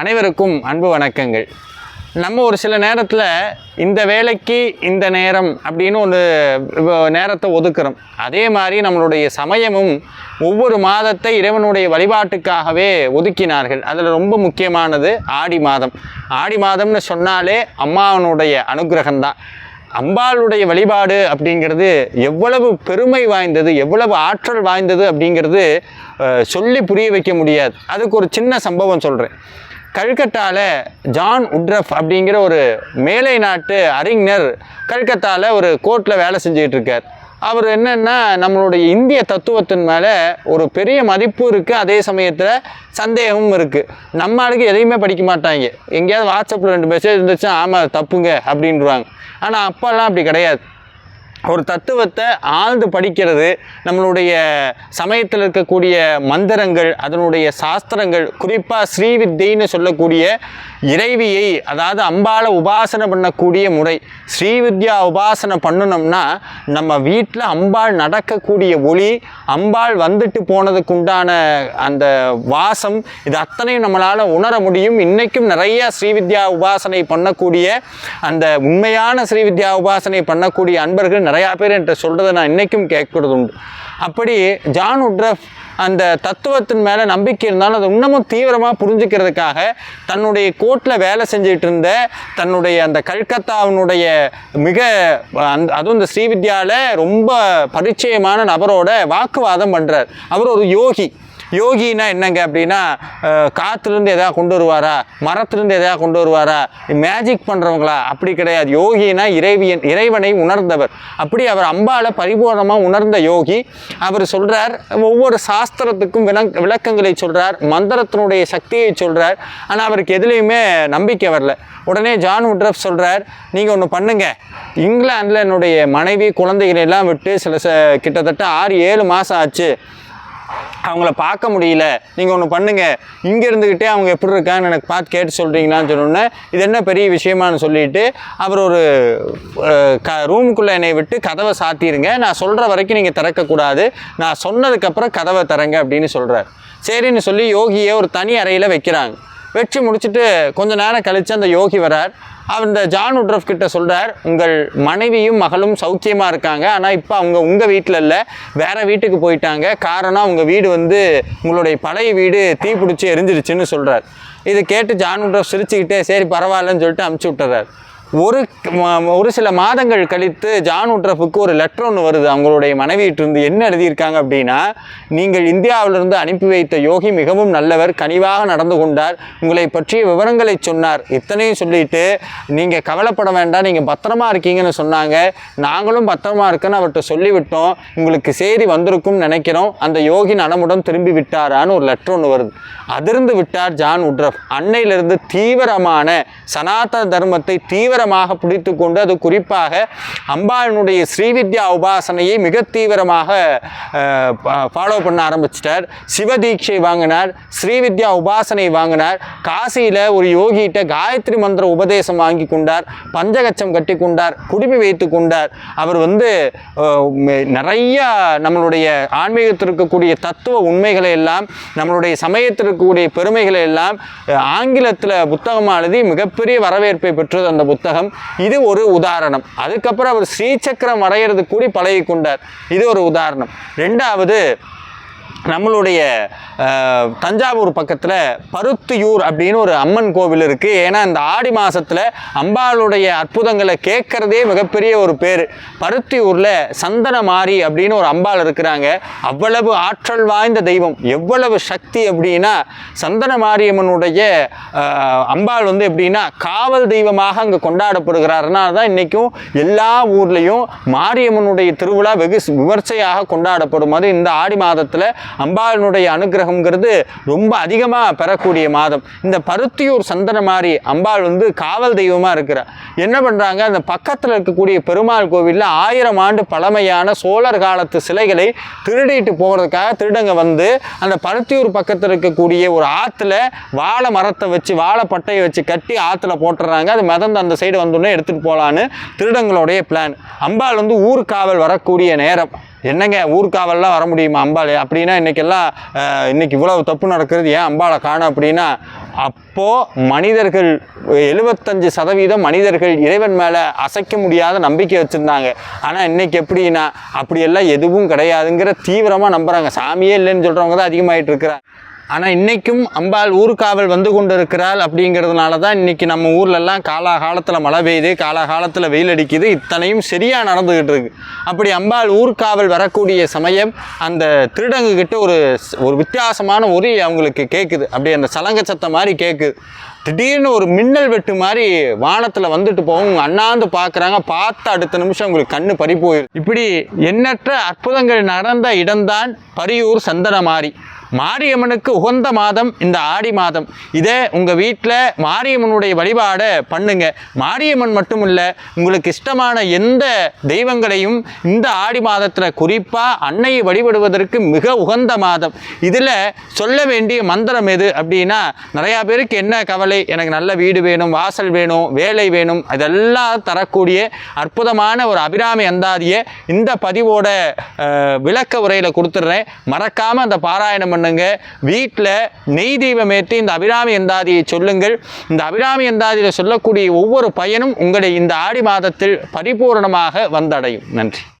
அனைவருக்கும் அன்பு வணக்கங்கள். நம்ம ஒரு சில நேரத்தில் இந்த வேலைக்கு இந்த நேரம் அப்படின்னு ஒரு நேரத்தை ஒதுக்குறோம். அதே மாதிரி நம்மளுடைய சமயமும் ஒவ்வொரு மாதத்தை இறைவனுடைய வழிபாட்டுக்காகவே ஒதுக்கினார்கள். அதில் ரொம்ப முக்கியமானது ஆடி மாதம். ஆடி மாதம்னு சொன்னாலே அம்மாவனுடைய அனுகிரகம்தான். அம்பாளுடைய வழிபாடு அப்படிங்கிறது எவ்வளவு பெருமை வாய்ந்தது எவ்வளவு ஆற்றல் வாய்ந்தது அப்படிங்கிறது சொல்லி புரிய வைக்க முடியாது. அதுக்கு ஒரு சின்ன சம்பவம் சொல்கிறேன் கல்கட்டாவில் ஜான் உட்ரஃப் அப்படிங்கிற ஒரு மேலை நாட்டு அறிஞர் கல்கத்தாவில் ஒரு கோர்ட்டில் வேலை செஞ்சுக்கிட்டு இருக்கார் அவர் என்னென்னா நம்மளுடைய இந்திய தத்துவத்தின் மேலே ஒரு பெரிய மதிப்பு இருக்குது அதே சமயத்தில் சந்தேகமும் இருக்குது நம்ம ஆளுக்கு எதையுமே படிக்க மாட்டாங்க. எங்கேயாவது வாட்ஸ்அப்பில் ரெண்டு மெசேஜ் இருந்துச்சுன்னா ஆமாம் தப்புங்க அப்படின்றாங்க. ஆனால் அப்போல்லாம் அப்படி கிடையாது. ஒரு தத்துவத்தை ஆழ்ந்து படிக்கிறது நம்மளுடைய சமயத்தில் இருக்கக்கூடிய மந்திரங்கள் அதனுடைய சாஸ்திரங்கள் குறிப்பாக ஸ்ரீவித்தைன்னு சொல்லக்கூடிய இறைவியை அதாவது அம்பாளை உபாசனை பண்ணக்கூடிய முறை ஸ்ரீவித்யா உபாசனை பண்ணணும்னா நம்ம வீட்டில் அம்பாள் நடக்கக்கூடிய ஒளி அம்பாள் வந்துட்டு போனதுக்கு உண்டான அந்த வாசம் இது அத்தனையும் நம்மளால் உணர முடியும். இன்றைக்கும் நிறைய ஸ்ரீவித்யா உபாசனை பண்ணக்கூடிய அந்த உண்மையான ஸ்ரீவித்யா உபாசனை பண்ணக்கூடிய அன்பர்கள் நிறைய நிறையா பேர் என்கிட்ட சொல்கிறத நான் இன்றைக்கும் கேட்கறது உண்டு அப்படி ஜான் உட்ரஃப் அந்த தத்துவத்தின் மேலே நம்பிக்கை இருந்தாலும் அதை இன்னமும் தீவிரமாக புரிஞ்சுக்கிறதுக்காக தன்னுடைய கோர்ட்டில் வேலை செஞ்சுட்டு இருந்த தன்னுடைய அந்த கல்கத்தாவினுடைய மிக அந்த அதுவும் இந்த ஸ்ரீவித்யாவில் ரொம்ப பரிச்சயமான நபரோட வாக்குவாதம் பண்ணுறார் அவர் ஒரு யோகி. யோகினா என்னங்க அப்படின்னா காற்றுலேருந்து எதாவது கொண்டு வருவாரா? மரத்துலேருந்து எதாவது கொண்டு வருவாரா? மேஜிக் பண்ணுறவங்களா அப்படி கிடையாது. யோகினா இறைவியன் இறைவனை உணர்ந்தவர். அப்படி அவர் அம்பால பரிபூர்ணமாக உணர்ந்த யோகி அவர் சொல்கிறார் ஒவ்வொரு சாஸ்திரத்துக்கும் விளங் விளக்கங்களை சொல்கிறார் மந்திரத்தினுடைய சக்தியை சொல்கிறார் ஆனால் அவருக்கு எதுலேயுமே நம்பிக்கை வரல. உடனே ஜான் உட்ரஃப் சொல்கிறார் நீங்கள் ஒன்று பண்ணுங்க. இங்கிலாந்தில் என்னுடைய மனைவி குழந்தைகளை எல்லாம் விட்டு சில ச கிட்டத்தட்ட ஆறு ஏழு மாதம் ஆச்சு. அவங்கள பார்க்க முடியல. நீங்கள் ஒன்று பண்ணுங்கள் இங்கே இருந்துக்கிட்டே அவங்க எப்படி இருக்கான்னு எனக்கு பார்த்து கேட்டு சொல்கிறீங்களான்னு சொன்னோன்னே இது என்ன பெரிய விஷயமான்னு சொல்லிட்டு அவர் ஒரு க ரூமுக்குள்ளே என்னை விட்டு கதவை சாத்திடுங்க நான் சொல்கிற வரைக்கும் நீங்கள் திறக்கக்கூடாது. நான் சொன்னதுக்கப்புறம் கதவை திறங்க அப்படின்னு சொல்கிறார் சரின்னு சொல்லி யோகியை ஒரு தனி அறையில் வைக்கிறாங்க. வெற்றி முடிச்சுட்டு கொஞ்ச நேரம் கழித்து அந்த யோகி வரார் அவர் இந்த ஜான் உட்ரஃப் கிட்ட சொல்கிறார் உங்கள் மனைவியும் மகளும் சௌக்கியமாக இருக்காங்க. ஆனால் இப்போ அவங்க உங்கள் வீட்டில் இல்லை. வேற வீட்டுக்கு போயிட்டாங்க. காரணம் அவங்க வீடு வந்து உங்களுடைய பழைய வீடு தீப்பிடிச்சி எரிஞ்சிருச்சுன்னு சொல்கிறார் இதை கேட்டு ஜான் உட்ரஃப் சிரிச்சுக்கிட்டே சரி பரவாயில்லன்னு சொல்லிட்டு அமுச்சு விட்டுறார். ஒரு ஒரு சில மாதங்கள் கழித்து ஜான் உட்ரஃபுக்கு ஒரு லெட்டர் ஒன்று வருது. அவங்களுடைய மனைவியிட்டிருந்து என்ன எழுதியிருக்காங்க அப்படின்னா நீங்கள் இந்தியாவிலிருந்து அனுப்பி வைத்த யோகி மிகவும் நல்லவர் கனிவாக நடந்து கொண்டார் உங்களை பற்றிய விவரங்களை சொன்னார். இத்தனையும் சொல்லிட்டு நீங்கள் கவலைப்பட வேண்டாம் நீங்கள் பத்திரமா இருக்கீங்கன்னு சொன்னாங்க. நாங்களும் பத்திரமா இருக்குன்னு அவர்கிட்ட சொல்லிவிட்டோம். உங்களுக்கு செய்தி வந்திருக்கும்னு நினைக்கிறோம். அந்த யோகி நலமுடன் திரும்பி விட்டாரான்னு ஒரு லெட்டர் ஒன்று வருது. அதிர்ந்து விட்டார் ஜான் உட்ரஃப். அன்னையிலிருந்து தீவிரமான சனாதன தர்மத்தை தீவிர தீவிரமாக பிடித்து கொண்டு அது குறிப்பாக அம்பாளினுடைய ஸ்ரீவித்யா உபாசனையை மிக தீவிரமாக ஃபாலோ பண்ண ஆரம்பிச்சிட்டார். சிவதீட்சை வாங்கினார் ஸ்ரீவித்யா உபாசனை வாங்கினார். காசியில் ஒரு யோகிகிட்ட காயத்ரி மந்திர உபதேசம் வாங்கி கொண்டார் பஞ்சகச்சம் கட்டி கொண்டார் குடுமி வைத்து கொண்டார். அவர் வந்து நிறைய நம்மளுடைய ஆன்மீகத்தில் இருக்கக்கூடிய தத்துவ உண்மைகளை எல்லாம் நம்மளுடைய சமயத்தில் இருக்கக்கூடிய பெருமைகளை எல்லாம் ஆங்கிலத்தில் புத்தகமாக எழுதி மிகப்பெரிய வரவேற்பை பெற்றது அந்த புத்தகம். இது ஒரு உதாரணம். அதுக்கப்புறம் அவர் ஸ்ரீசக்கரம் வரைகிறது கூடி பழகி கொண்டார் இது ஒரு உதாரணம். ரெண்டாவது நம்மளுடைய தஞ்சாவூர் பக்கத்தில் பருத்தியூர் அப்படின்னு ஒரு அம்மன் கோவில் இருக்குது ஏன்னா இந்த ஆடி மாதத்தில் அம்பாளுடைய அற்புதங்களை கேட்குறதே மிகப்பெரிய ஒரு பேர். பருத்தியூரில் சந்தனமாரி அப்படின்னு ஒரு அம்பாள் இருக்கிறாங்க. அவ்வளவு ஆற்றல் வாய்ந்த தெய்வம். எவ்வளவு சக்தி அப்படின்னா சந்தன மாரியம்மனுடைய அம்பாள் வந்து எப்படின்னா காவல் தெய்வமாக அங்கே கொண்டாடப்படுகிறாருனா தான் இன்றைக்கும் எல்லா ஊர்லேயும் மாரியம்மனுடைய திருவிழா வெகு விமர்சையாக கொண்டாடப்படும் அது இந்த ஆடி மாதத்தில் அம்பாளினுடைய அனுகிரகங்கிறது ரொம்ப அதிகமாக பெறக்கூடிய மாதம். இந்த பருத்தியூர் சந்தன மாதிரி அம்பாள் வந்து காவல் தெய்வமாக இருக்கிறார் என்ன பண்ணுறாங்க அந்த பக்கத்தில் இருக்கக்கூடிய பெருமாள் கோவிலில் ஆயிரம் ஆண்டு பழமையான சோழர் காலத்து சிலைகளை திருடிட்டு போகிறதுக்காக திருடங்க வந்து அந்த பருத்தியூர் பக்கத்தில் இருக்கக்கூடிய ஒரு ஆற்றுல வாழை மரத்தை வச்சு வாழை பட்டையை வச்சு கட்டி ஆற்றுல போட்டுறாங்க. அது மிதந்து அந்த சைடு வந்தோடனே எடுத்துகிட்டு போகலான்னு திருடங்களுடைய பிளான் அம்பாள் வந்து ஊர் காவல் வரக்கூடிய நேரம். என்னங்க ஊர்காவல்லாம் வர முடியுமா அம்பாள்? அப்படின்னா இன்றைக்கெல்லாம் இன்றைக்கி இன்னைக்கு இவ்வளவு தப்பு நடக்கிறது ஏன் அம்பாளை காணும் அப்படின்னா அப்போது மனிதர்கள் எழுபத்தஞ்சு சதவீதம் மனிதர்கள் இறைவன் மேலே அசைக்க முடியாத நம்பிக்கை வச்சுருந்தாங்க. ஆனால் இன்னைக்கு எப்படின்னா அப்படியெல்லாம் எதுவும் கிடையாதுங்கிற தீவிரமாக நம்புகிறாங்க சாமியே இல்லைன்னு சொல்கிறவங்க தான் அதிகமாகிட்டு இருக்கிறாங்க. ஆனால் இன்றைக்கும் அம்பாள் ஊர்காவல் வந்து கொண்டு இருக்கிறாள் அப்படிங்கிறதுனால தான் இன்றைக்கி நம்ம ஊர்லெல்லாம் காலாகாலத்தில் மழை பெய்யுது காலாகாலத்தில் வெயில் அடிக்குது இத்தனையும் சரியாக நடந்துக்கிட்டு இருக்கு. அப்படி அம்பாள் ஊர்காவல் வரக்கூடிய சமயம் அந்த திருடங்குக்கிட்ட ஒரு ஒரு வித்தியாசமான ஒலி அவங்களுக்கு கேட்குது அப்படி அந்த சலங்க சத்தம் மாதிரி கேட்குது திடீர்னு ஒரு மின்னல் வெட்டு மாதிரி வானத்தில் வந்துட்டு போகும். அண்ணாந்து பார்க்குறாங்க பார்த்த அடுத்த நிமிஷம் உங்களுக்கு கண்ணு பறி போயிடும் இப்படி எண்ணற்ற அற்புதங்கள் நடந்த இடம்தான் பரியூர் சந்தனமாரி மாரியம்மனுக்கு உகந்த மாதம் இந்த ஆடி மாதம். இதே உங்கள் வீட்டில் மாரியம்மனுடைய வழிபாடை பண்ணுங்க. மாரியம்மன் மட்டும் இல்லை உங்களுக்கு இஷ்டமான எந்த தெய்வங்களையும் இந்த ஆடி மாதத்தில் குறிப்பாக அன்னையை வழிபடுவதற்கு மிக உகந்த மாதம். இதில் சொல்ல வேண்டிய மந்திரம் எது அப்படின்னா நிறையா பேருக்கு என்ன கவலை? எனக்கு நல்ல வீடு வேணும் வாசல் வேணும் வேலை வேணும் இதெல்லாம் தரக்கூடிய அற்புதமான ஒரு அபிராமி அந்தாதியை இந்த பதிவோட விளக்க உரையில் கொடுத்துட்றேன். மறக்காமல் அந்த பாராயணம் பண்ணுங்க. வீட்டில் நெய் தீபம் ஏற்றி இந்த அபிராமி எந்தாதியை சொல்லுங்கள். இந்த அபிராமி எந்தாதியில் சொல்லக்கூடிய ஒவ்வொரு பயனும் உங்களை இந்த ஆடி மாதத்தில் பரிபூரணமாக வந்தடையும். நன்றி.